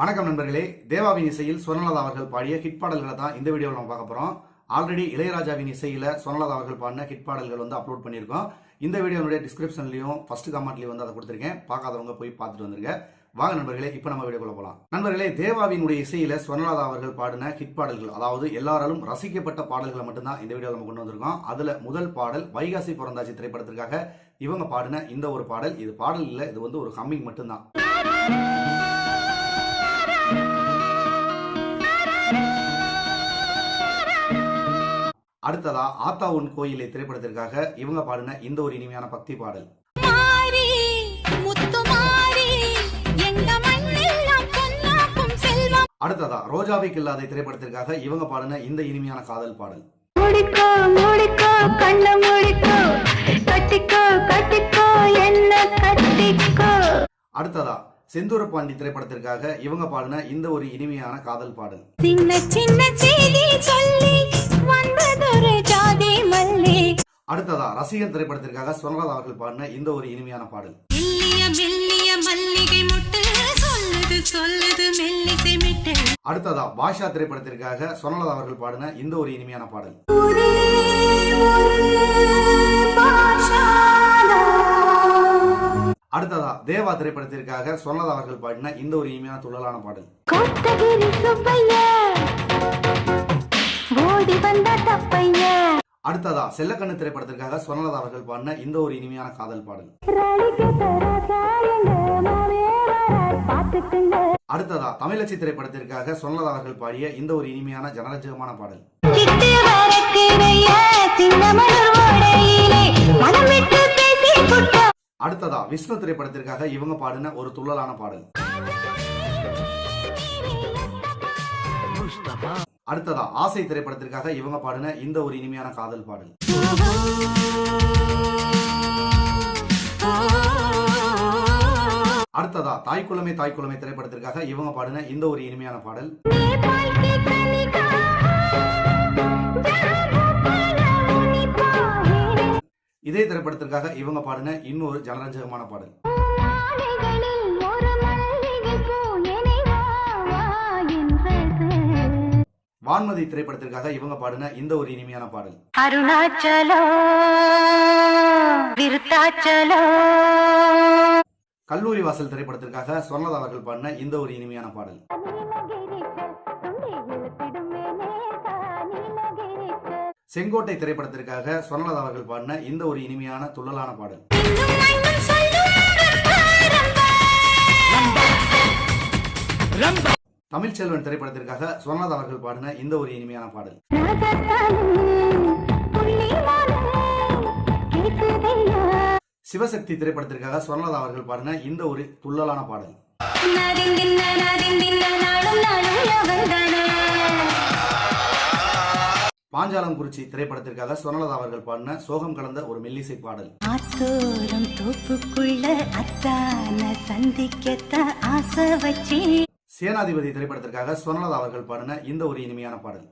வணக்கம் நண்பர்களே. தேவாவின் இசையில் சுவர்ணலதா அவர்கள் பாடிய ஹிட் பாடல்களை தான் இந்த வீடியோவில் நம்ம பார்க்க போகிறோம் ஆல்ரெடி இளையராஜாவின் இசையில் சுவர்ணலதா அவர்கள் பாடின ஹிட் பாடல்கள் வந்து அப்லோட் பண்ணியிருக்கோம். இந்த வீடியோனுடைய டிஸ்கிரிப்ஷன்லையும் ஃபர்ஸ்ட் கமெண்ட்லையும் வந்து அதை கொடுத்துருக்கேன். பார்க்காதவங்க போய் பார்த்துட்டு வந்துருங்க. வாங்க நண்பர்களே இப்போ நம்ம வீடியோக்குள்ள போகலாம் நண்பர்களே தேவாவினுடைய இசையில சுவர்ணலதா அவர்கள் பாடின ஹிட் பாடல்கள் அதாவது எல்லாராலும் ரசிக்கப்பட்ட பாடல்களை மட்டும்தான் இந்த வீடியோவில் நம்ம கொண்டு வந்திருக்கோம். அதுல முதல் பாடல் வைகாசி பிறந்தாச்சி திரைப்படத்திற்காக இவங்க பாடின இந்த ஒரு பாடல். இது பாடல் இல்லை இது வந்து ஒரு ஹம்மிங் மட்டும்தான். அடுத்ததா ஆத்தா உன் கோயிலை திரைப்படத்திற்காக இவங்க பாடின இந்த ஒரு இனிமையான பக்தி பாடல். அடுத்ததா ரோஜாவை கில்லாதை திரைப்படத்திற்காக இவங்க பாடின இந்த இனிமையான காதல் பாடல். முடிக்கோ முடிக்கோ கண்ண முடிக்கோ கட்டிக்கோ கட்டிக்கோ என்ன கட்டிக்கோ. அடுத்ததா செந்தூர பாண்டி திரைப்படத்திற்காக இவங்க பாடின இந்த ஒரு இனிமையான காதல் பாடல். சின்ன சின்ன செய்தி சொல்லி அடுத்ததா ரசிகன் திரைப்படத்திற்காக சுவர்ணலதா அவர்கள் பாடின இந்த ஒரு இனிமையான பாடல். அடுத்ததா பாஷா திரைப்படத்திற்காக சுவர்ணலதா அவர்கள் பாடின இந்த ஒரு இனிமையான பாடல். அடுத்ததா தேவா திரைப்படத்திற்காக சுவர்ணலதா அவர்கள் பாடின இந்த ஒரு இனிமையான துள்ளலான பாடல். ஓடி வந்த தப்பைய. அடுத்ததா செல்லக்கண்ணு திரைப்படத்திற்காக சுவர்ணலதா அவர்கள் பாடின இந்த ஒரு இனிமையான காதல் பாடல். அடுத்ததா தமிழச்சி திரைப்படத்திற்காக சுவர்ணலதா அவர்கள் பாடிய இந்த ஒரு இனிமையான ஜனரஞ்சகமான பாடல். அடுத்ததா விஷ்ணு திரைப்படத்திற்காக இவங்க பாடின ஒரு துள்ளலான பாடல். அடுத்ததா ஆசை திரைப்படத்திற்காக இவங்க பாடின இந்த ஒரு இனிமையான காதல் பாடல். அடுத்ததா தாய் குலமே தாய் குலமே திரைப்படத்திற்காக இவங்க பாடின இந்த ஒரு இனிமையான பாடல். இதே திரைப்படத்திற்காக இவங்க பாடின இன்னொரு ஜனரஞ்சகமான பாடல். வான்மதி திரைப்படத்திற்காக இவங்க பாடின இந்த ஒரு இனிமையான பாடல். அருணாச்சலோ விருத்தாச்சலோ. கல்லூரி வாசல் திரைப்படத்திற்காக சொர்ணலதா அவர்கள் பாடின இந்த ஒரு இனிமையான பாடல். செங்கோட்டை திரைப்படத்திற்காக சொர்ணலதா அவர்கள் பாடின இந்த ஒரு இனிமையான துள்ளலான பாடல். தமிழ்ச்செல்வன் திரைப்படத்திற்காக சொர்ணலதா அவர்கள் பாடின இந்த ஒரு இனிமையான பாடல். சிவசக்தி திரைப்படத்திற்காக சொர்ணலதா அவர்கள் பாடின இந்த ஒரு துள்ளலான பாடல். பாஞ்சாலங்குறிச்சி திரைப்படத்திற்காக சுவர்ணலதா அவர்கள் பாடின சோகம் கலந்த ஒரு மெல்லிசை பாடல். ஆத்தோரம் தோப்புக்குள்ள அத்தான சந்திக்கத்தான் ஆசை வச்சு சேனாதிபதி திரைப்படத்திற்காக சொர்ணலதா அவர்கள் பாடின இந்த ஒரு இனிமையான பாடல்.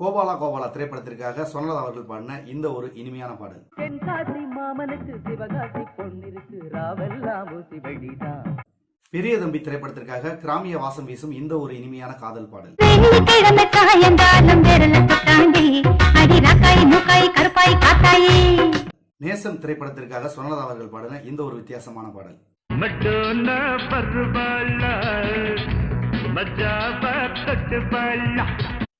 கோபாலா கோபாலா திரைப்படத்திற்காக சொர்ணலதா அவர்கள் பாடின இந்த ஒரு இனிமையான பாடல். தென்காசி மாமனுக்கு சிவகாசி பொன்னிருக்கு ராவெல்லாம் ஊசி வழிதான் பெரிய தம்பி திரைப்படத்திற்காக கிராமிய வாசம் வீசும் இந்த ஒரு இனிமையான காதல் பாடல். காயந்தாலும் நேசம் திரைப்படத்திற்காக சொர்ணலதா அவர்கள் பாடின இந்த ஒரு வித்தியாசமான பாடல்.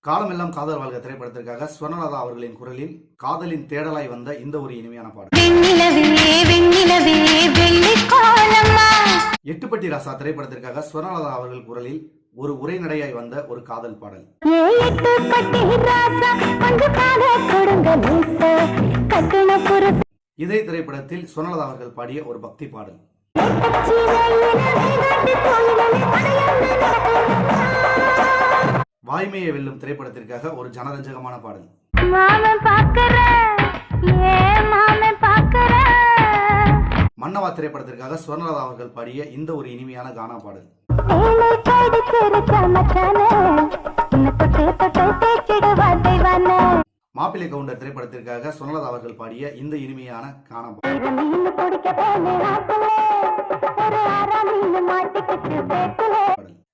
காலமெல்லாம் காதல் வாழ்க திரைப்படத்திற்காக ஸ்வர்ணலதா அவர்களின் குரலில் காதலின் தேடலாய் வந்த இந்த ஒரு இனிமையான பாடல். வெண்ணிலவே வெண்ணிலவே வெள்ளி கோலம்மா எட்டுப்பட்டி ராசா திரைப்படத்திற்காக ஸ்வர்ணலதா அவர்கள் குரலில் ஒரு உரைநடையாய் வந்த ஒரு காதல் பாடல். இதே திரைப்படத்தில் சுனலதா அவர்கள் பாடிய ஒரு பக்தி பாடல். வாய்மையை வெல்லும் திரைப்படத்திற்காக ஒரு ஜனரஞ்சகமான பாடல். மன்னவா திரைப்படத்திற்காக சுவர்ணலதா அவர்கள் பாடிய இந்த ஒரு இனிமையான கானா பாடல். மாப்பிள்ளை கவுண்டர் திரைப்படத்திற்காக சொன்னலதா அவர்கள் பாடிய இந்த இனிமையான காணம்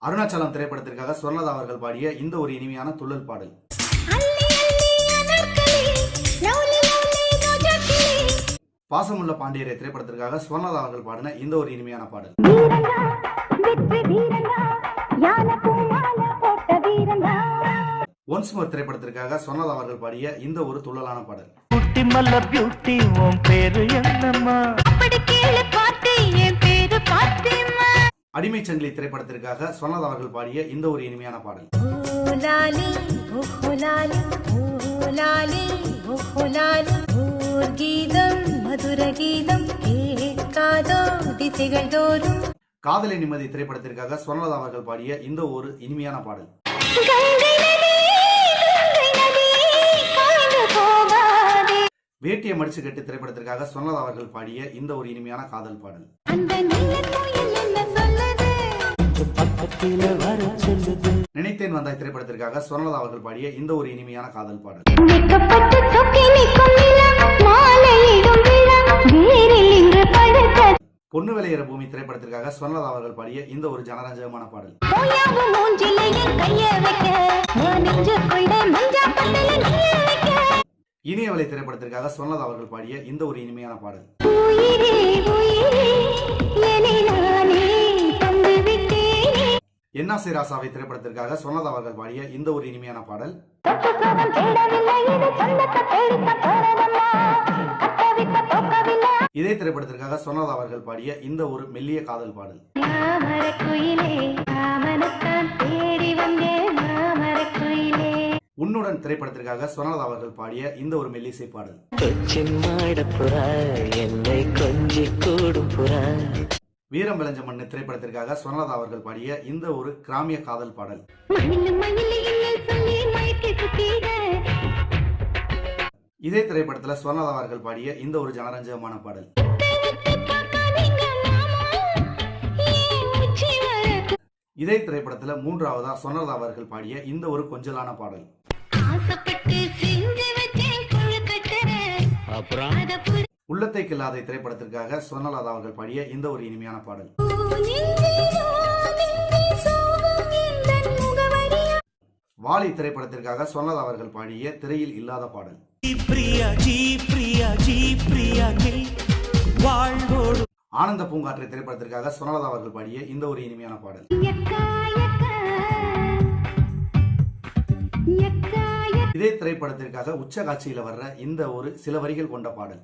அருணாச்சலம் திரைப்படத்திற்காக சொன்னலதா அவர்கள் பாடிய இந்த ஒரு இனிமையான துள்ளல் பாடல். பாசமுள்ள பாண்டியரை திரைப்படத்திற்காக சொன்னலதா அவர்கள் பாடின இந்த ஒரு இனிமையான பாடல். வீரங்கா ஒன்ஸ் மோர் திரைப்படத்திற்காக சொன்னலதா அவர்கள் பாடிய இந்த ஒரு துள்ளலான பாடல். குட்டி மல்ல பியூட்டி உன் பேரு என்னம்மா? அப்படி கேளு பாட்டு என் பேரு பாத்திமா. அடிமை சங்கிலி திரைப்படத்திற்காக சொன்னலதா அவர்கள் பாடிய இந்த ஒரு இனிமையான பாடல். ஓலாலி ஓலாலி ஓலாலி ஓலாலி ஓர் கீதம் மதுர கீதம் கேட்காதோ திசைகள் தோறும். காதலை நிம்மதி திரைப்படத்திற்காக சொன்னலதா அவர்கள் பாடிய இந்த ஒரு இனிமையான பாடல். வேட்டியை மடிச்சு கட்டு திரைப்படத்திற்காக சொன்னலதா அவர்கள் பாடிய இந்த ஒரு இனிமையான காதல் பாடல். நினைத்தேன் வந்தாய் திரைப்படத்திற்காக சொன்னலதா அவர்கள் பாடிய இந்த ஒரு இனிமையான காதல் பாடல். பொண்ணு விளையிற பூமி திரைப்படத்திற்காக சொன்னலதா அவர்கள் பாடிய இந்த ஒரு ஜனரஞ்சகமான பாடல். இனியவளை திரைப்படத்திற்காக சொன்னலதா அவர்கள் பாடிய இந்த ஒரு இனிமையான பாடல். என்னை நானே தந்து விட்டேனே. என்னாசை ராசாவை திரைப்படத்திற்காக சொன்னலதா அவர்கள் பாடிய இந்த ஒரு இனிமையான பாடல். இது திரைப்படத்திற்காக சொன்னலதா அவர்கள் பாடிய இந்த ஒரு மெல்லிய காதல் பாடல். திரைப்படத்திற்காக சொன்னலதா அவர்கள் பாடிய இந்த ஒரு மெல்லிசை பாடல். வீரம் விளைஞ்ச மண்ணு திரைப்படத்திற்காக சொன்னலதா அவர்கள் பாடிய இந்த ஒரு கிராமிய காதல் பாடல். இதே திரைப்படத்துல சொன்னலதா அவர்கள் பாடிய இந்த ஒரு ஜனரஞ்சகமான பாடல். இதே திரைப்படத்துல மூன்றாவதா சொன்னலதா அவர்கள் பாடிய இந்த ஒரு கொஞ்சலான பாடல். உள்ளத்தை கில்லாதை திரைப்படத்திற்காக சொன்னலதா அவர்கள் பாடிய இந்த ஒரு இனிமையான பாடல். வாலி திரைப்படத்திற்காக சொன்னலதா அவர்கள் பாடிய திரையில் இல்லாத பாடல். பிரியா ஜி பிரியா ஜி பிரியா நீ வாழ்வோடு. ஆனந்த பூங்காற்றை திரைப்படத்திற்காக சொன்னலதா அவர்கள் பாடிய இந்த ஒரு இனிமையான பாடல். இதே திரைப்படத்திற்காக உச்ச காட்சியில வர்ற இந்த ஒரு சில வரிகள் கொண்ட பாடல்.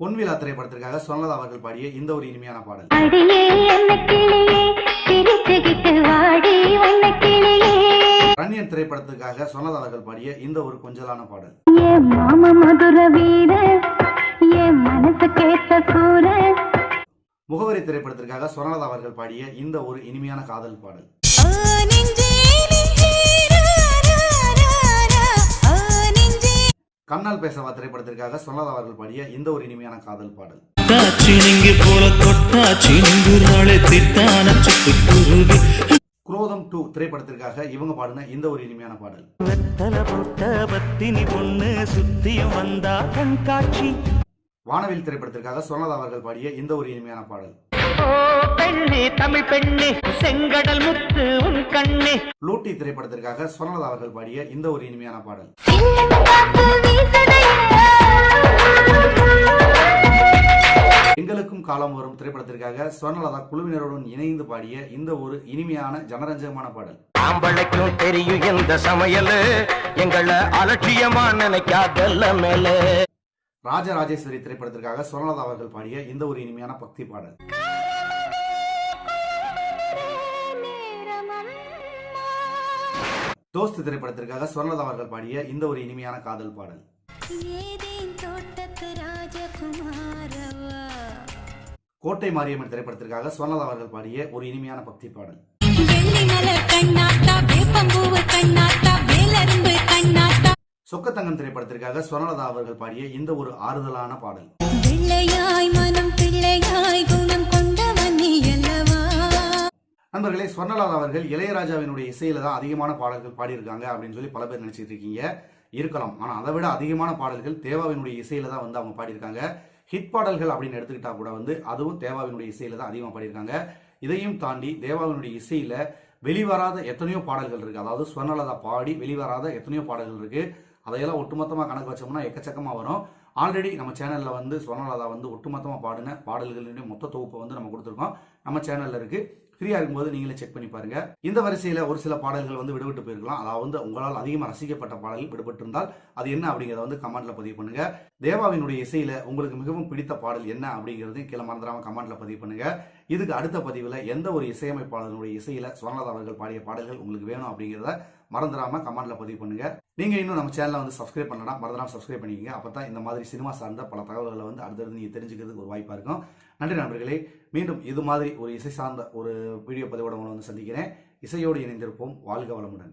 பொன்விழா திரைப்படத்திற்காக சொன்னலதா அவர்கள் பாடிய இந்த ஒரு இனிமையான பாடல். ரன்யன் திரைப்படத்திற்காக சொன்னலதா அவர்கள் பாடிய இந்த ஒரு கொஞ்சலான பாடல். மதுர வீர மனசு கேட்ட சூர முகவரி திரைப்படத்திற்காக சொன்னலதா அவர்கள் பாடிய இந்த ஒரு இனிமையான காதல் பாடல். கண்ணால் பேசவா திரைப்படத்திற்காக சொன்னலதா அவர்கள் பாடிய இந்த ஒரு இனிமையான காதல் பாடல். குரோதம் டூ திரைப்படத்திற்காக இவங்க பாடின இந்த ஒரு இனிமையான பாடல். சுத்தியும் வந்தா கண்காட்சி. வானவில் திரைப்படத்திற்காக சொன்னலதா அவர்கள் பாடிய இந்த ஒரு இனிமையான பாடல். தமிழ் பெண்ணே செங்கடல் முத்து உன் கண்ணே. லூட்டி திரைப்படத்திற்காக சொன்னலதா அவர்கள் பாடிய இந்த ஒரு இனிமையான பாடல். எங்களுக்கும் காலம் வரும் திரைப்படத்திற்காக சொர்ணலதா குழுவினருடன் இணைந்து பாடிய இந்த ஒரு இனிமையான ஜனரஞ்சகமான பாடல். ஆம்பளைக்கும் தெரியும் எந்த சமையலு எங்களை அலட்சியமா நினைக்காதல்ல மேல. ராஜராஜேஸ்வரி திரைப்படத்திற்காக சொர்ணலதா அவர்கள் பாடிய இந்த ஒரு இனிமையான பக்தி பாடல். தோஸ்து திரைப்படத்திற்காக சொர்ணலதா அவர்கள் பாடிய இந்த ஒரு இனிமையான காதல் பாடல். கோட்டை மாரியம்மன் திரைப்படத்திற்காக சொர்ணலதா அவர்கள் பாடிய ஒரு இனிமையான பக்தி பாடல். சொக்கத்தங்கம் திரைப்படத்திற்காக சொர்ணலதா அவர்கள் பாடிய இந்த ஒரு ஆறுதலான பாடல். நண்பர்களே ஸ்வர்ணலாதா அவர்கள் இளையராஜாவினுடைய இசையில தான் அதிகமான பாடல்கள் பாடியிருக்காங்க அப்படின்னு சொல்லி பல பேர் நினைச்சிட்டு இருக்கீங்க. இருக்கலாம். ஆனா அதை விட அதிகமான பாடல்கள் தேவாவினுடைய இசையில தான் வந்து அவங்க பாடியிருக்காங்க. ஹிட் பாடல்கள் அப்படின்னு எடுத்துக்கிட்டா கூட வந்து அதுவும் தேவாவினுடைய இசையில தான் அதிகமாக பாடியிருக்காங்க. இதையும் தாண்டி தேவாவினுடைய இசையில வெளிவராத எத்தனையோ பாடல்கள் இருக்கு. அதாவது ஸ்வர்ணலதா பாடி வெளிவராத எத்தனையோ பாடல்கள் இருக்கு. அதையெல்லாம் ஒட்டுமொத்தமாக கணக்கு வச்சோம்னா எக்கச்சக்கமாக வரும். ஆல்ரெடி நம்ம சேனலில் வந்து சுவர்ணலதா வந்து ஒட்டுமொத்தமாக பாடின பாடல்களுடைய மொத்த தொகுப்பை வந்து நம்ம கொடுத்துருக்கோம். நம்ம சேனலில் இருக்குது ஃப்ரீயாக இருக்கும்போது நீங்களே செக் பண்ணி பாருங்க. இந்த வரிசையில் ஒரு சில பாடல்கள் வந்து விடுபட்டு போயிருக்கலாம். அதாவது உங்களால் அதிகமாக ரசிக்கப்பட்ட பாடல் விடுபட்டு இருந்தால் அது என்ன அப்படிங்கிறத வந்து கமெண்ட்ல பதிவு பண்ணுங்க. தேவாவினுடைய இசையில உங்களுக்கு மிகவும் பிடித்த பாடல் என்ன அப்படிங்கிறது கீழே மறந்துடாம கமெண்ட்ல பதிவு பண்ணுங்க. இதுக்கு அடுத்த பதிவில் எந்த ஒரு இசையமைப்பாளர்களுடைய இசையில சுவர்ணலதா அவர்கள் பாடிய பாடல்கள் உங்களுக்கு வேணும் அப்படிங்கிறத மறந்துடாம கமெண்ட்ல பதிவு பண்ணுங்க. நீங்க இன்னும் நம்ம சேனலை வந்து சப்ஸ்கிரைப் பண்ணலாம் மறந்துடாம சப்ஸ்கிரைப் பண்ணிக்கங்க. அப்பதான் இந்த மாதிரி சினிமா சார்ந்த பல தகவல்களை வந்து அடுத்தடுத்து நீங்க தெரிஞ்சுக்கிறதுக்கு ஒரு வாய்ப்பா இருக்கும். நன்றி நண்பர்களே மீண்டும் இது மாதிரி ஒரு இசை சார்ந்த ஒரு வீடியோ பதிவோட மூலம் வந்து சந்திக்கிறேன். இசையோடு இணைந்திருப்போம். வாழ்க வளமுடன்.